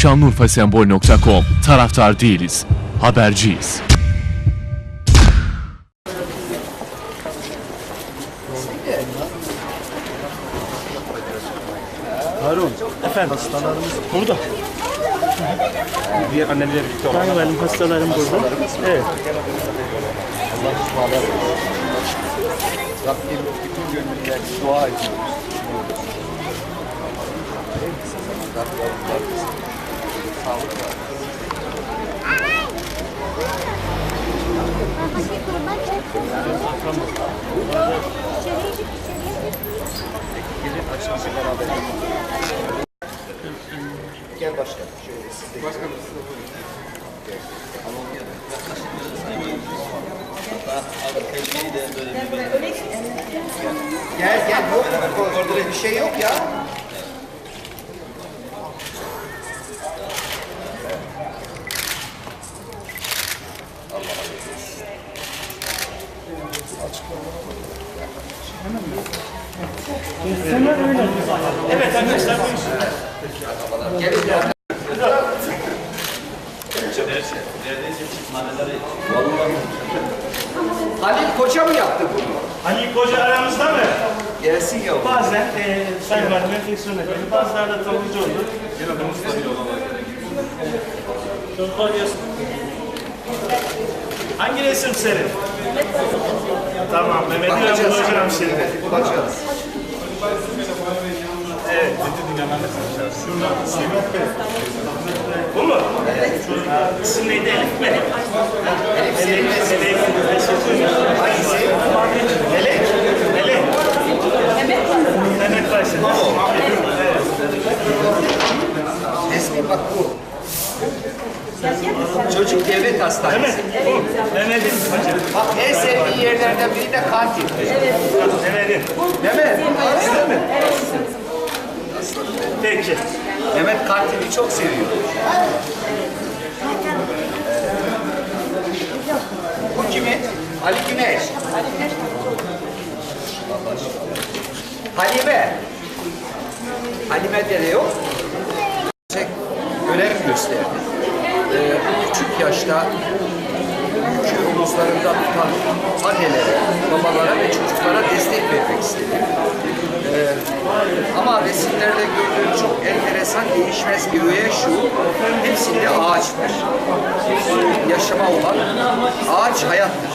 Şanlıurfasembol.com Taraftar değiliz, haberciyiz. Harun. Efendim. Hastalarımız burada. Diğer annemle birlikte olan. Ben benim hastalarım burada. Evet. Rabbim bütün gönüller dua ediyoruz. Sağlık var. Gelin açılışı beraber. Gel başkanım. Şöyle siz de. Başkanım siz de buyurun. Gel gel orada bir şey yok ya. Evet arkadaşlar buyurun. Halil Koça mı yaptı bunu? Ali Koca aramızda mı? Gelsin yavrum. Bazen e, Sayın Valim enfeksiyon nedeni bazıları da taburcu olur. Çok koruyorsun. Hangi resim senin? Tamam, ben Bakacağız. bulacağım şimdi. Bakacağız. Evet. Bu mu? İsim neydi? Elif mi? Elif Selim. Melek. Çocuk devlet Mehmet. hastanesi. Bu. Mehmet'in hocam. Bak en sevdiği yerlerden biri de kantin. Mehmet'in. Mehmet, sizde mi? Peki. Mehmet kantini çok seviyor. Bu kimin? Ali Güneş. Halime. Halime de yok. Görev gösterdi. Küçük yaşta yükü omuzlarında tutan annelere, babalara ve çocuklara destek vermek istedi. Ee, ama resimlerde gördüğüm çok enteresan değişmez bir öğe şu, hepsinde ağaç var. Yaşama olan ağaç hayattır.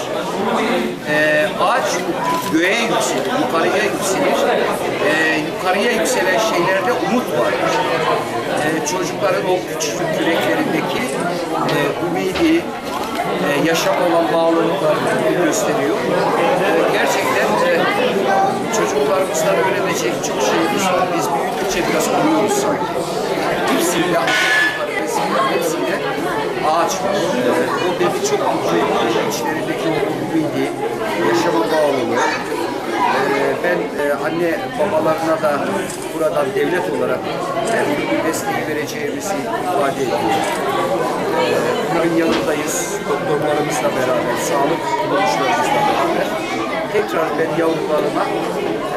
Ee, ağaç göğe yükselir, yukarıya yükselir. Ee, yukarıya yükselen şeylerde umut vardır. Ee, çocukların o küçücük yüreklerindeki e, umidi, e, yaşam olan bağlılıklarını gösteriyor. E, gerçekten e, çocuklarımızdan öğrenecek çok şeyimiz var. Biz büyüdükçe biraz kuruyoruz sanki. Resimler hepsinde ağaç var. E, o beni çok mutlu. İçlerindeki o umidi, yaşama bağlılığı. E, ben e, anne babalarına da buradan devlet olarak her türlü destek vereceğimizi ifade ediyorum. Bugün yanındayız, doktorlarımızla beraber, sağlık kuruluşlarımızla beraber. Tekrar ben yavrularıma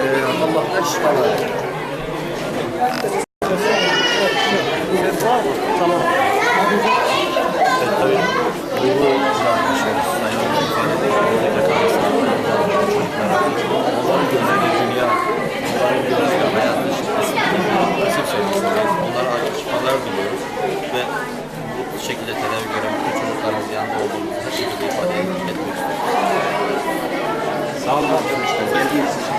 e, Allah'tan şifalar diliyorum. Onlara acil şifalar diliyoruz ve bu şekilde tedavi gören bütün çocuklarımız yanında olduğumuzu her şekilde ifade etmek istiyoruz. Sağ olun arkadaşlar. Geldiğiniz için.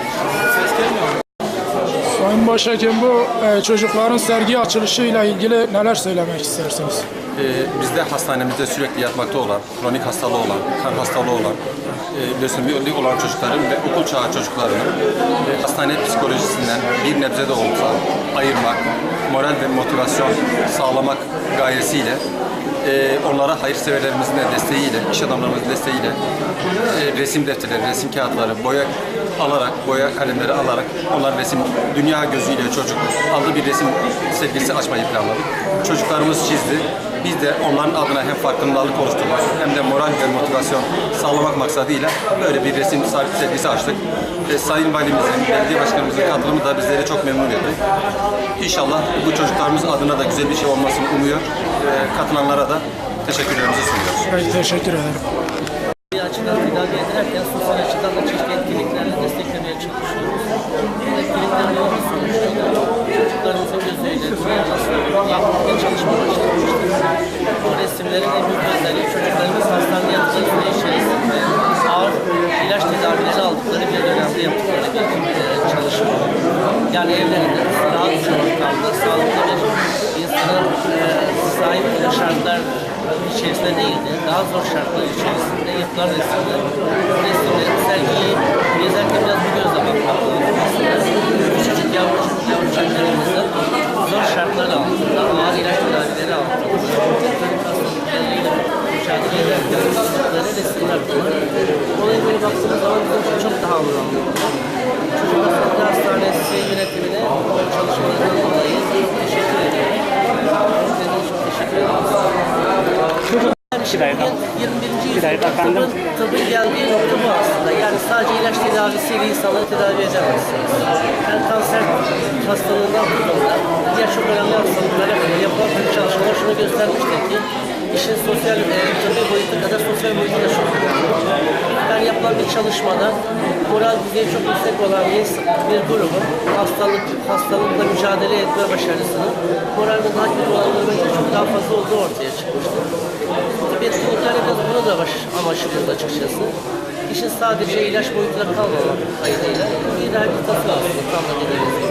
Sayın Başhakim bu e, çocukların sergi açılışıyla ilgili neler söylemek istersiniz? Ee, bizde hastanemizde sürekli yatmakta olan, kronik hastalığı olan, kan hastalığı olan, e, lösemi olan çocukların ve okul çağı çocuklarının e, hastane psikolojisinden bir nebze de olsa ayırmak, moral ve motivasyon sağlamak gayesiyle e, onlara hayırseverlerimizin de desteğiyle, iş adamlarımızın desteğiyle e, resim defterleri, resim kağıtları, boya alarak, boya kalemleri alarak onlar resim, dünya gözüyle çocuk adlı bir resim sergisi açmayı planladık. Çocuklarımız çizdi. Biz de onların adına hem farkındalık oluşturmak hem de moral ve motivasyon sağlamak maksadıyla böyle bir resim sergisi açtık. Ve Sayın Valimizin, Belediye Başkanımızın katılımı da bizleri çok memnun etti. İnşallah bu çocuklarımız adına da güzel bir şey olmasını umuyor. Ve katılanlara da teşekkürlerimizi sunuyoruz. Peki, teşekkür ederim. Bir açıdan tedavi ederken çalışma başlamıştık. Bu resimlerin en büyük özelliği çocuklarımız hastaneye yattığı süre içerisinde ağır ilaç tedavileri aldıkları bir dönemde yaptıkları bir e, çalışma. Yani evlerinde rahat ortamda sağlıklı bir insanın e, sahip olduğu şartlar içerisinde değildi. Daha zor şartlar içerisinde yapılan resimler. Resimleri sergiyi gezerken biraz bu gözle bakmak lazım. Küçücük yavru, yavrucaklarımızın zor şartlar altında, ağır ilaç tedavileri altında, çocuk hastalıklarıyla mücadele ederken yaptıkları resimler bunlar. Olaya böyle baktığımız zaman bizim için çok daha anlamlı oldu. Çocuk Hastalıkları Hastanesi yönetimine çalışmalarından dolayı teşekkür ediyorum. Sizlere çok teşekkür. Bir dakika. 21. Bir dakika yüzyılda tıbbın, tıbbın geldiği nokta bu aslında. Yani sadece ilaç tedavisiyle insanları tedavi edemezsiniz. Yani kanser hastalığından tutun da diğer çok önemli hastalıklara yapılan çalışmalar şunu göstermiştir ki işin sosyal e, tıbbi boyutu kadar sosyal boyutu da yapılan bir çalışmada moral düzeyi çok yüksek olan bir, bir grubun hastalık, hastalıkla mücadele etme başarısının moralini daha kötü olanların çok daha fazla olduğu ortaya tip etkinliklerle biraz bunu da baş, amaçlıyoruz açıkçası. İşin sadece ilaç boyutuna kalmamak kaydıyla bir rehabilitasyon aslında tam da dediğiniz gibi.